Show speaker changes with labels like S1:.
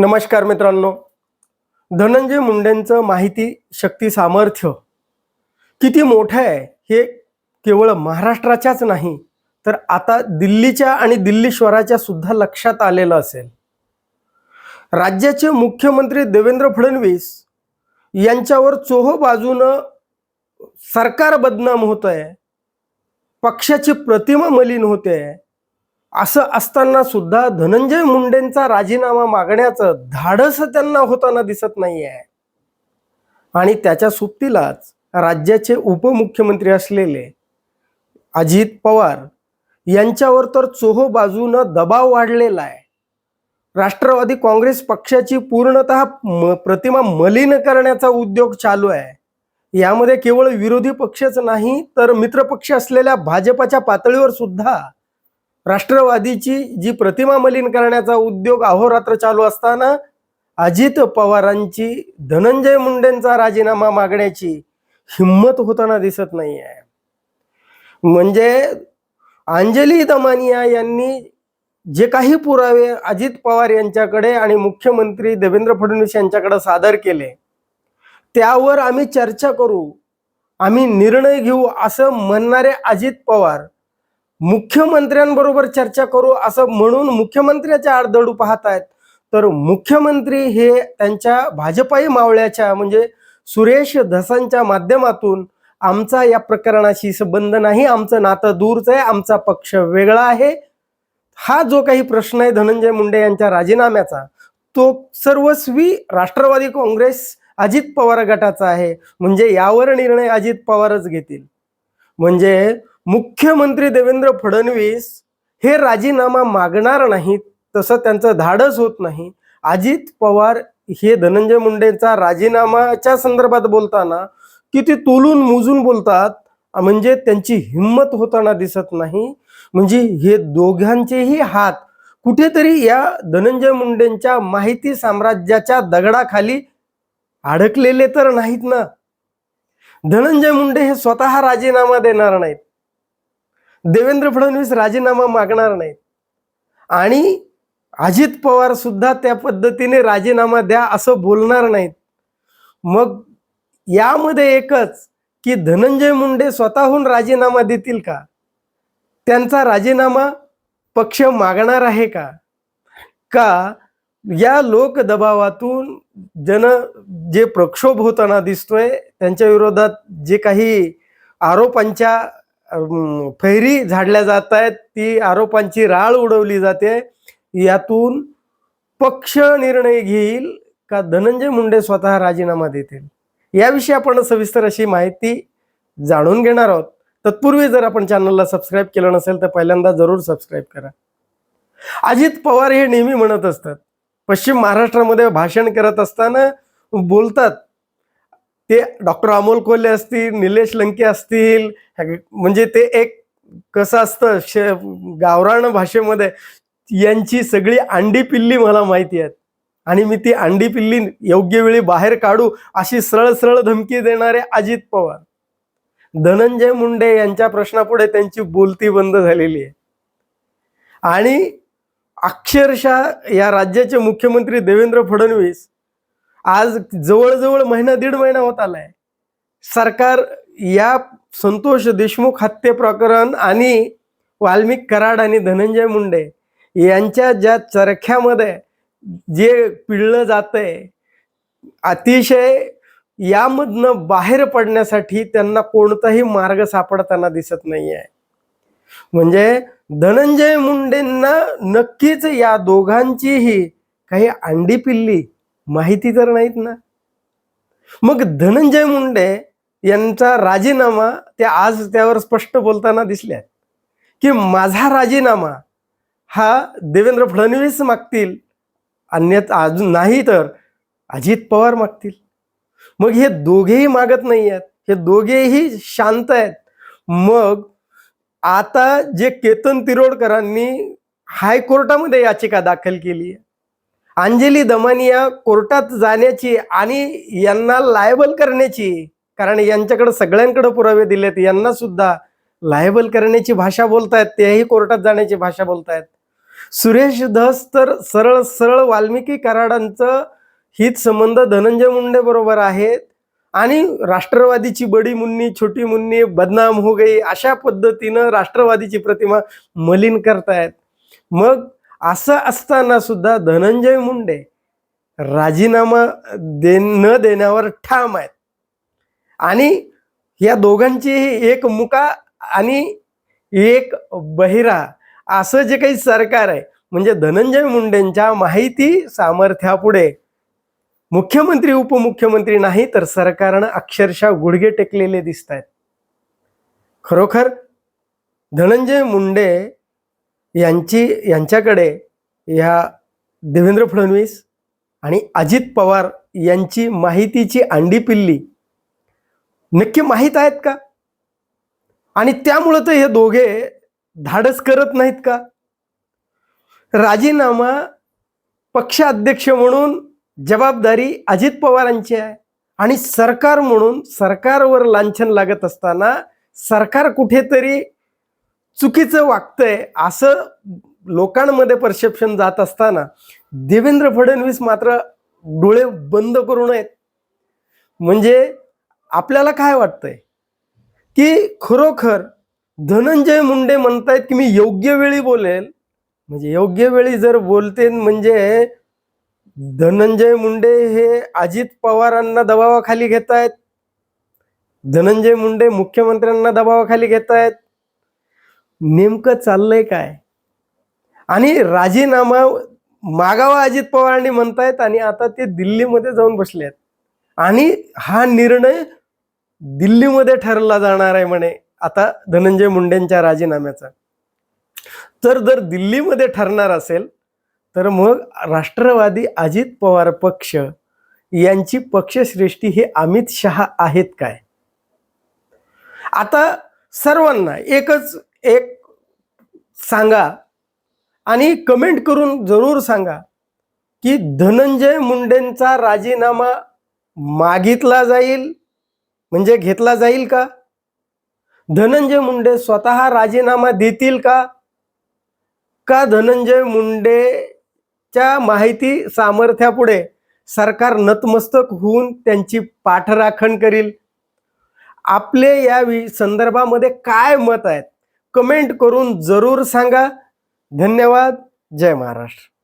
S1: नमस्कार मित्रांनो. धनंजय मुंडेंचं माहिती शक्ती सामर्थ्य किती मोठं आहे हे केवळ महाराष्ट्राच्याच नाही तर आता दिल्लीच्या आणि दिल्लीश्वराच्या सुद्धा लक्षात आलेलं असेल. राज्याचे मुख्यमंत्री देवेंद्र फडणवीस यांच्यावर चोह बाजूनं सरकार बदनाम होत आहे पक्षाची प्रतिमा मलिन होते असं असताना सुद्धा धनंजय मुंडेंचा राजीनामा मागण्याचं धाडस त्यांना होताना दिसत नाही आहे आणि त्याच्या सुप्तीलाच राज्याचे उपमुख्यमंत्री असलेले अजित पवार यांच्यावर तर चोहो बाजूनं दबाव वाढलेला आहे. राष्ट्रवादी काँग्रेस पक्षाची पूर्णतः म प्रतिमा मलिन करण्याचा उद्योग चालू आहे. यामध्ये केवळ विरोधी पक्षच नाही तर मित्रपक्ष असलेल्या भाजपाच्या पातळीवर सुद्धा राष्ट्रवादीची जी प्रतिमा मलिन करण्याचा उद्योग अहोरात्र चालू असताना अजित पवारांची धनंजय मुंडेंचा राजीनामा मागण्याची हिंमत होताना दिसत नाही आहे म्हणजे अंजली दमानिया यांनी जे काही पुरावे अजित पवार यांच्याकडे आणि मुख्यमंत्री देवेंद्र फडणवीस यांच्याकडे सादर केले त्यावर आम्ही चर्चा करू आम्ही निर्णय घेऊ असं म्हणणारे अजित पवार मुख्यमंत्र्यांबरोबर चर्चा करू असं म्हणून मुख्यमंत्र्याच्या आडदडू पाहत आहेत तर मुख्यमंत्री हे त्यांच्या भाजपाई मावळ्याच्या म्हणजे सुरेश धसांच्या माध्यमातून आमचा या प्रकरणाशी संबंध नाही आमचं नातं दूरच आहे आमचा पक्ष वेगळा आहे. हा जो काही प्रश्न आहे धनंजय मुंडे यांच्या राजीनाम्याचा तो सर्वस्वी राष्ट्रवादी काँग्रेस अजित पवार गटाचा आहे. म्हणजे यावर निर्णय अजित पवारच घेतील. म्हणजे मुख्यमंत्री देवेंद्र फडणवीस हे राजीनामा मागणार नाहीत तसं त्यांचं धाडस होत नाही. अजित पवार हे धनंजय मुंडेंचा राजीनामाच्या संदर्भात बोलताना किती तोलून मोजून बोलतात म्हणजे त्यांची हिंमत होताना दिसत नाही. म्हणजे हे दोघांचेही हात कुठेतरी या धनंजय मुंडेंच्या माहिती साम्राज्याच्या दगडाखाली अडकलेले तर नाहीत ना. धनंजय मुंडे हे स्वतः राजीनामा देणार नाहीत. देवेंद्र फडणवीस राजीनामा मागणार नाहीत. आणि अजित पवार सुद्धा त्या पद्धतीने राजीनामा द्या असं बोलणार नाहीत. मग यामध्ये एकच की धनंजय मुंडे स्वतःहून राजीनामा देतील का? त्यांचा राजीनामा पक्ष मागणार आहे का? का या लोकदबावातून जन जे प्रक्षोभ होताना दिसतोय त्यांच्या विरोधात जे काही आरोपांच्या फैरी झाडल्या जात आहेत. ती आरोपांची राळ उडवली जाते. यातून पक्ष निर्णय घेईल का धनंजय मुंडे स्वतः राजीनामा देतील? याविषयी आपण सविस्तर अशी माहिती जाणून घेणार आहोत. तत्पूर्वी जर आपण चॅनलला सबस्क्राईब केलं नसेल तर पहिल्यांदा जरूर सबस्क्राईब करा. अजित पवार हे नेहमी म्हणत असतात. पश्चिम महाराष्ट्रामध्ये भाषण करत असताना बोलतात ते डॉक्टर अमोल कोल्हे असतील निलेश लंके असतील म्हणजे ते एक कसं असतं श गावरान भाषेमध्ये यांची सगळी अंडी पिल्ली मला माहिती आहेत. आणि मी ती अंडी पिल्ली योग्य वेळी बाहेर काढू अशी सरळ सरळ धमकी देणारे अजित पवार. धनंजय मुंडे यांच्या प्रश्नापुढे त्यांची बोलती बंद झालेली आहे. आणि अक्षरशः या राज्याचे मुख्यमंत्री देवेंद्र फडणवीस आज जवळजवळ महिना दीड महिना होत आलाय. सरकार या संतोष देशमुख हत्ये प्रकरण आणि वाल्मिक कराड आणि धनंजय मुंडे यांच्या ज्या चरख्यामध्ये जे पिळलं जातंय अतिशय यामधनं बाहेर पडण्यासाठी त्यांना कोणताही मार्ग सापडताना दिसत नाही आहे म्हणजे धनंजय मुंडेंना नक्कीच या दोघांचीही काही अंडी पिल्ली माहिती तर नाहीत ना. मग धनंजय मुंडे यांचा राजीनामा ते आज त्यावर स्पष्ट बोलताना दिसल्या की माझा राजीनामा हा देवेंद्र फडणवीस मागतील अन्यथा अजून नाही तर अजित पवार मागतील. मग हे दोघेही मागत नाही आहेत हे दोघेही शांत आहेत. मग आता जे केतन तिरोडकरांनी हायकोर्टामध्ये याचिका दाखल केली आहे अंजली दमानिया कोर्टात जाण्याची आणि यांना लायबल करण्याची कारण यांच्याकडे सगळ्यांकडे पुरावे दिलेत यांना सुद्धा लायबल करण्याची भाषा बोलतायत तेही कोर्टात जाण्याची भाषा बोलतायत. सुरेश धस तर सरळ सरळ वाल्मिकी कराडांचं हित संबंध धनंजय मुंडे बरोबर आहेत. आणि राष्ट्रवादीची बडी मुन्नी छोटी मुन्नी बदनाम हो गई अशा पद्धतीनं राष्ट्रवादीची प्रतिमा मलिन करतायत. मग असं असताना सुद्धा धनंजय मुंडे राजीनामा दे न देण्यावर ठाम आहेत. आणि या दोघांची एक मुका आणि एक बहिरा असं जे काही सरकार आहे म्हणजे धनंजय मुंडेंच्या माहिती सामर्थ्यापुढे मुख्यमंत्री उपमुख्यमंत्री नाही तर सरकारनं अक्षरशः गुडघे टेकलेले दिसत आहेत खरोखर धनंजय मुंडे यांची यांच्याकडे या देवेंद्र फडणवीस आणि अजित पवार यांची माहितीची अंडी पिल्ली नक्की माहीत आहेत का? आणि त्यामुळं तर हे दोघे धाडस करत नाहीत का? राजीनामा पक्षाध्यक्ष म्हणून जबाबदारी अजित पवारांची आहे आणि सरकार म्हणून सरकारवर लांछन लागत असताना सरकार कुठेतरी चुकीचं वागतंय असं लोकांमध्ये परसेप्शन जात असताना देवेंद्र फडणवीस मात्र डोळे बंद करू नयेत. म्हणजे आपल्याला काय वाटतंय? की खरोखर धनंजय मुंडे म्हणतायत की मी योग्य वेळी बोलेल. म्हणजे योग्य वेळी जर बोलते म्हणजे धनंजय मुंडे हे अजित पवारांना दबावाखाली घेत आहेत धनंजय मुंडे मुख्यमंत्र्यांना दबावाखाली घेत आहेत नेमकं चाललंय काय? आणि राजीनामा मागावा अजित पवारांनी म्हणतायत आणि आता ते दिल्लीमध्ये जाऊन बसले आहेत आणि हा निर्णय दिल्लीमध्ये ठरला जाणार आहे म्हणे आता धनंजय मुंडेंच्या राजीनाम्याचा. तर जर दिल्लीमध्ये ठरणार असेल तर मग राष्ट्रवादी अजित पवार पक्ष यांची पक्षश्रेष्ठी हे अमित शहा आहेत काय? आता सर्वांना एकच एक सांगा आणि कमेंट करून जरूर सांगा की धनंजय मुंडेंचा राजीनामा मागितला जाईल म्हणजे घेतला जाईल का? धनंजय मुंडे स्वतः राजीनामा देतील का? का धनंजय मुंडेच्या माहिती सामर्थ्यापुढे सरकार नतमस्तक होऊन त्यांची पाठराखण करील? आपले या वि संदर्भामध्ये काय मत आहेत? कमेंट करून जरूर सांगा. धन्यवाद. जय महाराष्ट्र.